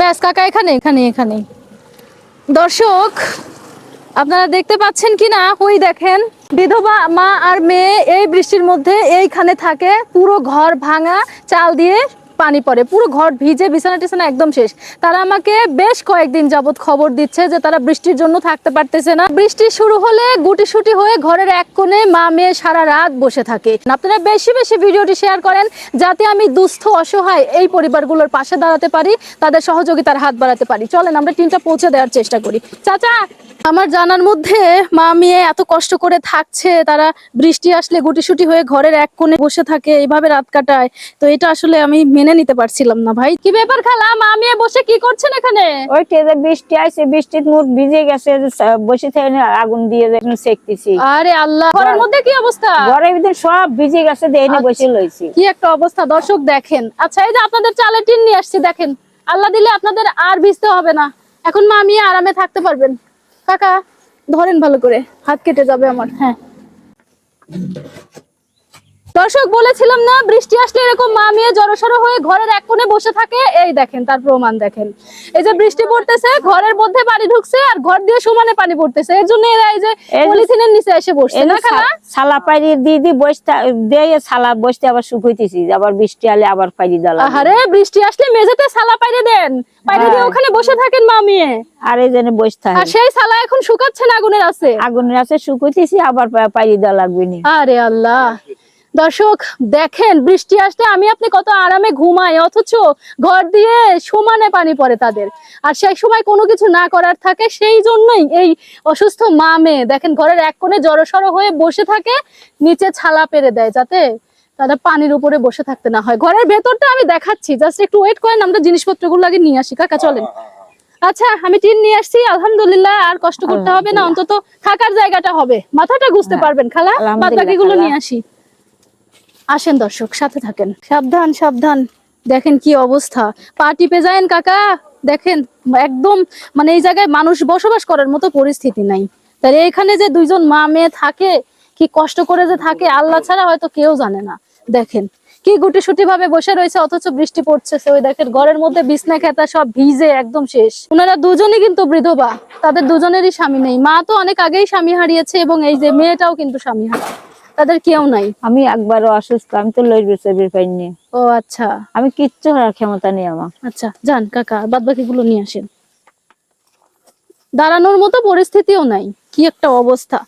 ব্যাস, কাকা এখানে এখানে এখানে। দর্শক, আপনারা দেখতে পাচ্ছেন কি না? ওই দেখেন, বিধবা মা আর মেয়ে এই বৃষ্টির মধ্যে এইখানে থাকে, পুরো ঘর ভাঙা, চাল দিয়ে পানি পড়ে, পুরো ঘর ভিজে বিছানা টিছানা একদম শেষ। তারা আমাকে বেশ কয়েকদিন যাবত খবর দিচ্ছে যে তারা বৃষ্টির জন্য থাকতে পারতেছে না। বৃষ্টি শুরু হলে গুটিসুটি হয়ে ঘরের এক কোণে মা মেয়ে সারা রাত বসে থাকে। আপনারা বেশি বেশি ভিডিওটি শেয়ার করেন, যাতে আমি দুস্থ, অসহায় এই পরিবারগুলোর পাশে দাঁড়াতে পারি, তাদের সহযোগিতার হাত বাড়াতে পারি। চলেন, আমরা টিনটা পৌঁছে দেওয়ার চেষ্টা করি। চাচা, আমার জানার মধ্যে মা মেয়ে এত কষ্ট করে থাকছে, তারা বৃষ্টি আসলে গুটিসুটি হয়ে ঘরের এক কোণে বসে থাকে, এইভাবে রাত কাটায়। তো এটা আসলে আমি মেনে নিতে পারছিলাম না ভাই। কি ব্যাপার খালা? মা মেয়ে বসে কি করছেন এখানে? ওই যে বৃষ্টি আছে বৃষ্টির মুখ ভিজে গেছে বসে থেকে আগুন দিয়ে সেকতেছি আরে আল্লাহ ঘরের মধ্যে কি অবস্থা? ঘরের ভিতরে সব ভিজে গেছে দেখে আচ্ছা। বসে লইছি। কি একটা অবস্থা দর্শক দেখেন। আচ্ছা এই যে আপনাদের চালের টিন নিয়ে আসছি দেখেন। আল্লাহ দিলে আপনাদের আর ভিজতে হবে না। এখন মামি আরামে থাকতে পারবেন। কাকা ধরেন ভালো করে হাত কেটে যাবে আমার। হ্যাঁ। দর্শক বলেছিলাম না বৃষ্টি আসলে এরকম মা মেয়ে জড়সড় হয়ে ঘরের এক কোণে বসে থাকে। এই দেখেন তার প্রমাণ দেখেন। এই যে বৃষ্টি পড়তেছে ঘরের মধ্যে পানি ঢুকছে আর ঘর দিয়ে সমানে পানি পড়তেছে। এর জন্য এরা এই যে পলিথিনের নিচে এসে বসছে না খালা? পাইরি বসতে দিয়ে বসতে আবার শুকাইতেছি আবার বৃষ্টি আলে আবার পাইরি। আহারে বৃষ্টি আসলে মেঝেতে পাইরে দেন। পাইরে দিয়ে হ্যাঁ। ওখানে বসে থাকেন মামিয়ে আর এই জন্য আর সেই এখন শুকাচ্ছেন আগুনের আছে। আগুনের আছে শুকাইতেছি আবার পাইরি দেওয়া লাগবে আরে আল্লাহ। দর্শক দেখেন বৃষ্টি আসলে আমি আপনি কত আরামে ঘুমাই অথচ ঘর দিয়ে সমানে পানি পড়ে তাদের। আর সেই সময় কোনো কিছু না করার থাকে সেই জন্যই এই অসুস্থ মা মেয়ে দেখেন ঘরের এক কোণে জড়সড় হয়ে বসে থাকে নিচে ছালা পেরে দেয় যাতে তারা পানির উপরে বসে থাকতে না হয়। ঘরের ভেতরটা আমি দেখাচ্ছি জাস্ট একটু ওয়েট করেন আমরা জিনিসপত্রগুলো আগে নিয়ে আসি। কাকা চলেন। আচ্ছা আমি টিন নিয়ে আসছি আলহামদুলিল্লাহ আর কষ্ট করতে হবে না অন্তত থাকার জায়গাটা হবে। মাথাটা গুছতে পারবেন খালা? বাদ বাকিগুলো নিয়ে আসি। আসেন দর্শক, সাথে থাকেন। সাবধান সাবধান। দেখেন কি অবস্থা। পা টিপে যায়েন কাকা। দেখেন, একদম মানে এই জায়গায় মানুষ বসবাস করার মতো পরিস্থিতি নাই। তাই এখানে যে দুইজন মা মেয়ে থাকে, কি কষ্ট করে যে থাকে, আল্লাহ ছাড়া হয়তো কেউ জানে না। দেখেন, কি গুটি সুটি ভাবে বসে রয়েছে, অথচ বৃষ্টি পড়ছে। ওই দেখেন, ঘরের মধ্যে বিছনা খেতা সব ভিজে একদম শেষ। ওনারা দুজনই কিন্তু বৃধবা, তাদের দুজনেরই স্বামী নেই। মা তো অনেক আগেই স্বামী হারিয়েছে এবং এই যে মেয়েটাও কিন্তু স্বামী হারা তাদের কেউ নাই। আমি একবারও অসুস্থ আমি তো লইবে চবির পাইনি। ও আচ্ছা। আমি কিচ্ছু করার ক্ষমতা নেই আমার। আচ্ছা যান কাকা বাদ বাকিগুলো নিয়ে আসেন। দাঁড়ানোর মতো পরিস্থিতিও নাই কি একটা অবস্থা।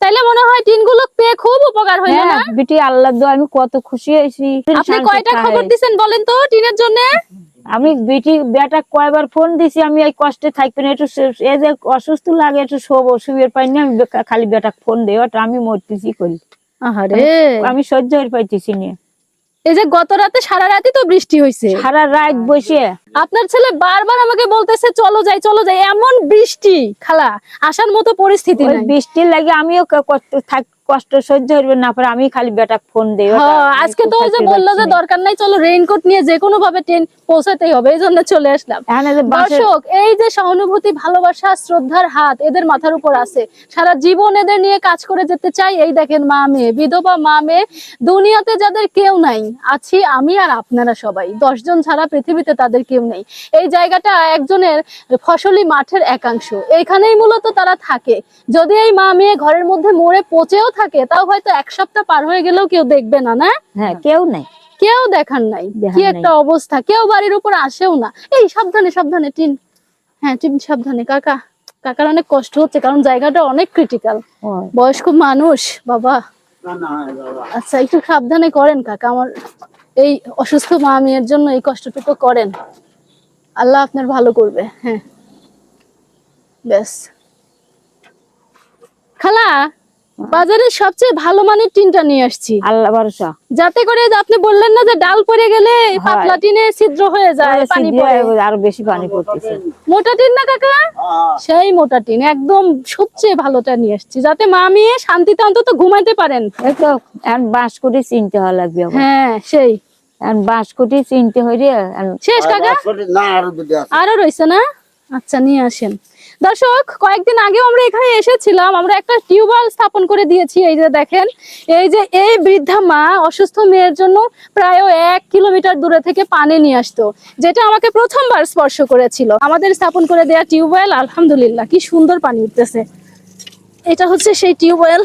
তাইলে মনে হয় টিনগুলো পেয়ে খুব উপকার হইল না? হ্যাঁ বিটি আল্লাহ দোয়া আমি কত খুশি হয়েছি। আপনি কয়টা খবর দিছেন বলেন তো টিনের জন্য? আমি বিটি বেটা কয়বার ফোন দিছি আমি এই কষ্টে থাকবে না একটু এই যে অসুস্থ লাগে একটু শোবো শুয়ে পাইনি আমি খালি বেটা ফোন দেই ওটা আমি মরতেছি করি আহারে। আমি সহ্য হয়ে পাইতেছি না। এই যে গত রাতে সারা রাতই তো বৃষ্টি হয়েছে সারা রাত বসে। আপনার ছেলে বারবার আমাকে বলতেছে চলো যাই চলো যাই। এমন বৃষ্টি খালা। আসার মতো পরিস্থিতি বৃষ্টির লাগে আমিও ক- কষ্ট সহ্য হইবে না পারে আমি খালি বেটা ফোন দেই হ্যাঁ, আজকে তো ওই যে বলল যে দরকার নাই চলো রেইনকোট নিয়ে যে কোনো ভাবে ট্রেন পৌঁছাতেই হবে এই জন্য চলে আসলাম। দর্শক এই যে সহানুভূতি ভালোবাসা শ্রদ্ধার হাত এদের মাথার উপর আছে। সারা জীবন এদের নিয়ে কাজ করে যেতে চাই এই দেখেন মা মেয়ে বিধবা মা মেয়ে দুনিয়াতে যাদের কেউ নাই আছি আমি আর আপনারা সবাই। দশজন ছাড়া পৃথিবীতে তাদের কেউ নেই। এই জায়গাটা একজনের ফসলি মাঠের একাংশ। এইখানেই মূলত তারা থাকে। যদি এই মা মেয়ে ঘরের মধ্যে মরে পচেও থাকে তাও হয়তো এক সপ্তাহ পার হয়ে গেলেও কেউ দেখবে না না? হ্যাঁ কেউ নাই। কেউ দেখার নাই। কি একটা অবস্থা কেউ বাড়ির উপর আসেও না। এই সাবধানে সাবধানে টিন। হ্যাঁ টিন সাবধানে। কাকা কাকার অনেক কষ্ট হচ্ছে কারণ জায়গাটা অনেক ক্রিটিক্যাল বয়স্ক মানুষ বাবা। আচ্ছা একটু সাবধানে করেন কাকা। আমার এই অসুস্থ মা মেয়ের জন্য এই কষ্টটুকু করেন। আল্লাহ আপনার ভালো করবে হ্যাঁ। ব্যাস। খালা বাজারের সবচেয়ে ভালো মানের টিনটা নিয়ে আসছি। আল্লাহ ভরসা। যাতে করে আপনি বললেন না যে ডাল পড়ে গেলে পাতলা টিনে ছিদ্র হয়ে যায় পানি পড়ে। হয়ে আরও বেশি পানি পড়তেছে। মোটা টিন না কাকা? সেই মোটা টিন একদম সবচেয়ে ভালোটা নিয়ে আসছি যাতে মা মেয়ে শান্তিতে অন্তত ঘুমাইতে পারেন। তো এখন বাঁশ কুটি চিনতে হওয়া লাগবে হ্যাঁ সেই। এখন বাঁশ কুটি চিনতে হইলে শেষ কাকা? না আরও দুটো আছে। আরও রয়েছে না? আচ্ছা নিয়ে আসেন। দর্শক, কয়েকদিন আগেও আমরা এখানে এসেছিলাম। আমরা একটা টিউবওয়েল স্থাপন করে দিয়েছি, এই যে দেখেন। এই যে এই বৃদ্ধা মা অসুস্থ মেয়ের জন্য প্রায় এক কিলোমিটার দূরে থেকে পানি নিয়ে আসতো, যেটা আমাকে প্রথমবার স্পর্শ করেছিল। আমাদের স্থাপন করে দেওয়া টিউবওয়েল, আলহামদুলিল্লাহ, কি সুন্দর পানি উঠতেছে। এটা হচ্ছে সেই টিউবওয়েল।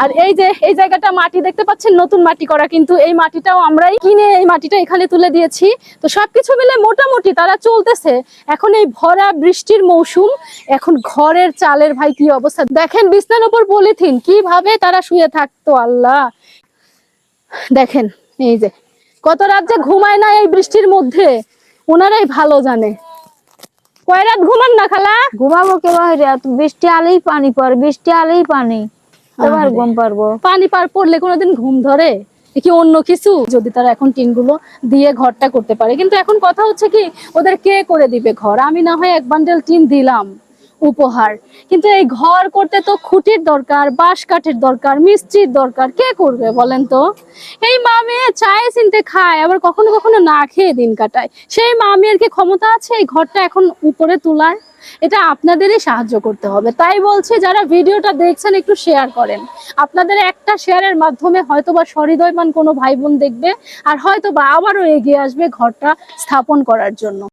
আর এই যে, এই জায়গাটা মাটি, দেখতে পাচ্ছেন নতুন মাটি করা কিন্তু এই মাটিটাও আমরাই কিনে এই মাটিটা এখানে তুলে দিয়েছি। তো সবকিছু মিলে মোটামুটি তারা চলতেছে। এখন এই ভরা বৃষ্টির মৌসুম, এখন ঘরের চালের ভাই কি অবস্থা? দেখেন বিছনার উপর পলিথিন, কীভাবে তারা শুয়ে থাকতো আল্লাহ। দেখেন, এই যে, কত রাত যে ঘুমায় না এই বৃষ্টির মধ্যে, ওনারাই ভালো জানে। কয় রাত ঘুমান না খালা? ঘুমাবো কে বাইরে এত বৃষ্টি আলেই পানি পর, বৃষ্টি আলেই পানি। আরে। ঘুম পারব পানি পার পড়লে কোনোদিন ঘুম ধরে? কি অন্য কিছু? যদি তারা এখন টিনগুলো দিয়ে ঘরটা করতে পারে। কিন্তু এখন কথা হচ্ছে কি ওদের কে করে দিবে ঘর? আমি না হয় এক বান্ডেল টিন দিলাম। উপহার। কিন্তু এই ঘর করতে তো খুঁটির দরকার, বাঁশ কাঠের দরকার, মিস্ত্রির দরকার, কে করবে বলেন তো? এই মা মেয়ে চায়ে চিনতে খায়, আবার কখনো কখনো না খেয়ে দিন কাটায়। সেই মা মেয়ের কি ক্ষমতা আছে এই ঘরটা এখন উপরে তোলার? এটা আপনাদেরই সাহায্য করতে হবে। তাই বলছি, যারা ভিডিওটা দেখছেন, একটু শেয়ার করেন। আপনাদের একটা শেয়ারের মাধ্যমে হয়তোবা সহৃদয়মান কোনো ভাই বোন দেখবে, আর হয়তোবা আবারও এগিয়ে আসবে ঘরটা স্থাপন করার জন্য।